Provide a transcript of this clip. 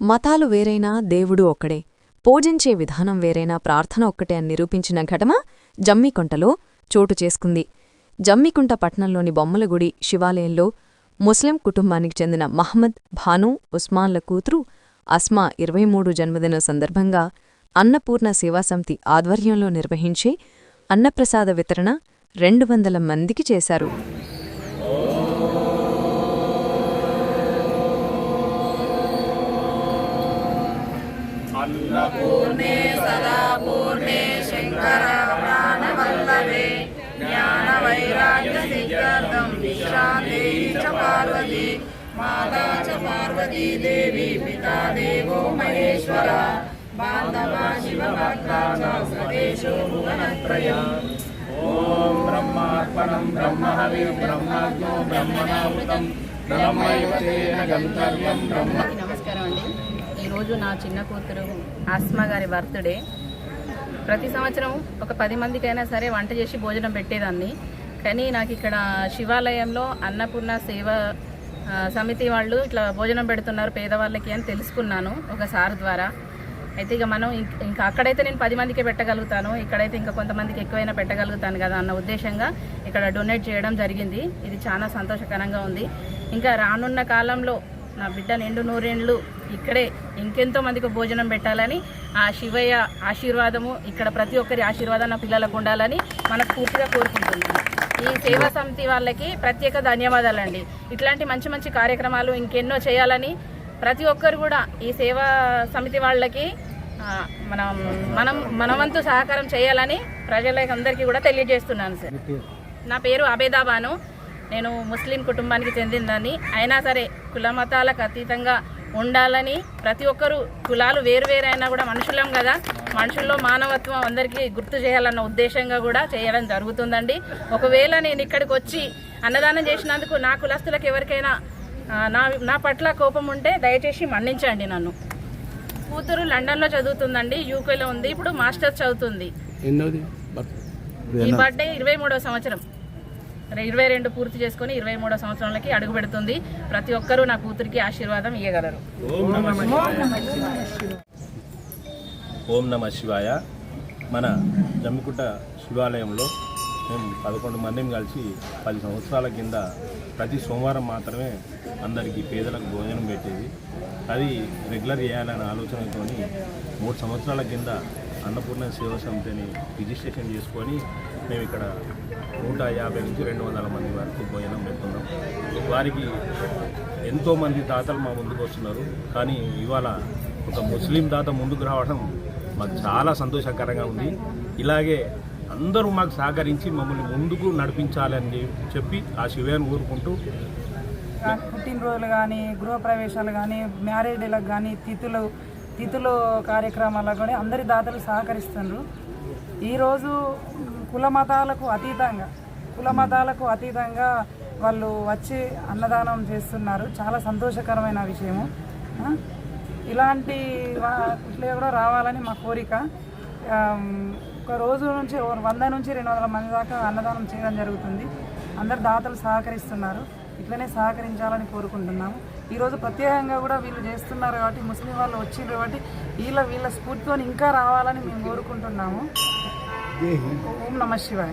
మతాలు వేరైనా దేవుడు ఒక్కడే. పూజించే విధానం వేరైనా ప్రార్థన ఒక్కటే అని నిరూపించిన ఘటన జమ్మికుంటలో చోటు చేసుకుంది. జమ్మికుంట పట్టణంలోని బొమ్మల గుడి శివాలయంలో ముస్లిం కుటుంబానికి చెందిన మహ్మద్ భాను ఉస్మాన్ల కూతురు అస్మా ఇరవై మూడు జన్మదిన సందర్భంగా అన్నపూర్ణ సేవాసమితి ఆధ్వర్యంలో నిర్వహించే అన్నప్రసాద వితరణ రెండు వందల మందికి చేశారు. పూర్ణే సదా పూర్ణే శంకర ప్రాణవల్లభే జ్ఞాన వైరాగ్య సిద్ధార్థం విశ్రాంతి చ పార్వతి మాతా చ పార్వతీ దేవి పితా దేవో మహేశ్వర బాంధవా శివ భక్తా చ సదేశో భువనత్రయం ఓం బ్రహ్మార్పణం బ్రహ్మహవి బ్రహ్మజ్ఞో బ్రహ్మణావృతం బ్రహ్మైవతేన గంతవ్యం ఈరోజు నా చిన్న కూతురు ఆస్మా గారి బర్త్డే. ప్రతి సంవత్సరం ఒక పది మందికైనా సరే వంట చేసి భోజనం పెట్టేదాన్ని. కానీ నాకు ఇక్కడ శివాలయంలో అన్నపూర్ణ సేవ సమితి వాళ్ళు ఇట్లా భోజనం పెడుతున్నారు పేదవాళ్ళకి అని తెలుసుకున్నాను ఒక సార్ ద్వారా. అయితే ఇక మనం ఇంకా అక్కడైతే నేను పది మందికే పెట్టగలుగుతాను. ఇక్కడైతే ఇంకా కొంతమందికి ఎక్కువైనా పెట్టగలుగుతాను కదా అన్న ఉద్దేశంగా ఇక్కడ డొనేట్ చేయడం జరిగింది. ఇది చాలా సంతోషకరంగా ఉంది. ఇంకా రానున్న కాలంలో నా బిడ్డ నిండు నూరేండ్లు ఇక్కడే ఇంకెంతో మందికి భోజనం పెట్టాలని ఆ శివయ్య ఆశీర్వాదము ఇక్కడ ప్రతి ఒక్కరి ఆశీర్వాదం నా పిల్లలకు ఉండాలని మనస్ఫూర్తిగా కోరుకుంటున్నాను. ఈ సేవా సమితి వాళ్ళకి ప్రత్యేక ధన్యవాదాలండి. ఇట్లాంటి మంచి మంచి కార్యక్రమాలు ఇంకెన్నో చేయాలని ప్రతి ఒక్కరు కూడా ఈ సేవా సమితి వాళ్ళకి మనం మనం మన వంతు సహకారం చేయాలని ప్రజలకి అందరికీ కూడా తెలియజేస్తున్నాను సార్. నా పేరు అబేదాబాను. నేను ముస్లిం కుటుంబానికి చెందిందని అయినా సరే కుల మతాలకు అతీతంగా ఉండాలని ప్రతి ఒక్కరు కులాలు వేరువేరైనా కూడా మనుషులం కదా. మనుషుల్లో మానవత్వం అందరికీ గుర్తు చేయాలన్న ఉద్దేశంగా కూడా చేయడం జరుగుతుందండి. ఒకవేళ నేను ఇక్కడికి వచ్చి అన్నదానం చేసినందుకు నా కులస్తులకు ఎవరికైనా నా నా పట్ల కోపం ఉంటే దయచేసి మన్నించండి నన్ను. కూతురు లండన్లో చదువుతుందండి యూకేలో ఉంది ఇప్పుడు మాస్టర్స్ చదువుతుంది. ఈ బర్త్డే ఇరవై సంవత్సరం. ఇరవై రెండు పూర్తి చేసుకొని ఇరవై మూడో సంవత్సరంలోకి అడుగు పెడుతుంది. ప్రతి ఒక్కరూ నా కూతురికి ఆశీర్వాదం ఇవ్వగలరు ఓం నమ ఓం నమ శివాయ. మన జమ్మికుంట శివాలయంలో మేము పదకొండు మందిని కలిసి పది సంవత్సరాల కింద ప్రతి సోమవారం మాత్రమే అందరికీ పేదలకు భోజనం పెట్టేది. అది రెగ్యులర్ చేయాలనే ఆలోచనతో మూడు సంవత్సరాల కింద అన్నపూర్ణ సేవా సమితిని రిజిస్ట్రేషన్ చేసుకొని మేము ఇక్కడ నూట యాభై నుంచి రెండు వందల మంది వరకు భోజనం పెడుతున్నాం. వారికి ఎంతోమంది దాతలు మా ముందుకు వస్తున్నారు. కానీ ఇవాళ ఒక ముస్లిం దాత ముందుకు రావడం మాకు చాలా సంతోషకరంగా ఉంది. ఇలాగే అందరూ మాకు సహకరించి మమ్మల్ని ముందుకు నడిపించాలని చెప్పి ఆ శివయాన్ని కోరుకుంటూ పుట్టినరోజులు కానీ గృహప్రవేశాలు కానీ మ్యారేజ్లకు కానీ తిథులు తిథులు కార్యక్రమాలకు కానీ అందరి దాతలు సహకరిస్తున్నారు ఈరోజు కుల మతాలకు అతీతంగా కుల మతాలకు అతీతంగా వాళ్ళు వచ్చి అన్నదానం చేస్తున్నారు. చాలా సంతోషకరమైన విషయము. ఇలాంటి వాటిలో ఇట్లా కూడా రావాలని మా కోరిక. ఒక రోజు నుంచి ఓ వంద నుంచి రెండు వందల మంది దాకా అన్నదానం చేయడం జరుగుతుంది. అందరు దాతలు సహకరిస్తున్నారు. ఇట్లనే సహకరించాలని కోరుకుంటున్నాము. ఈరోజు ప్రత్యేకంగా కూడా వీళ్ళు చేస్తున్నారు కాబట్టి ముస్లిం వాళ్ళు వచ్చిండ్రు కాబట్టి వీళ్ళ వీళ్ళ స్ఫూర్తితో ఇంకా రావాలని మేము కోరుకుంటున్నాము. ఓం నమ శివాయ.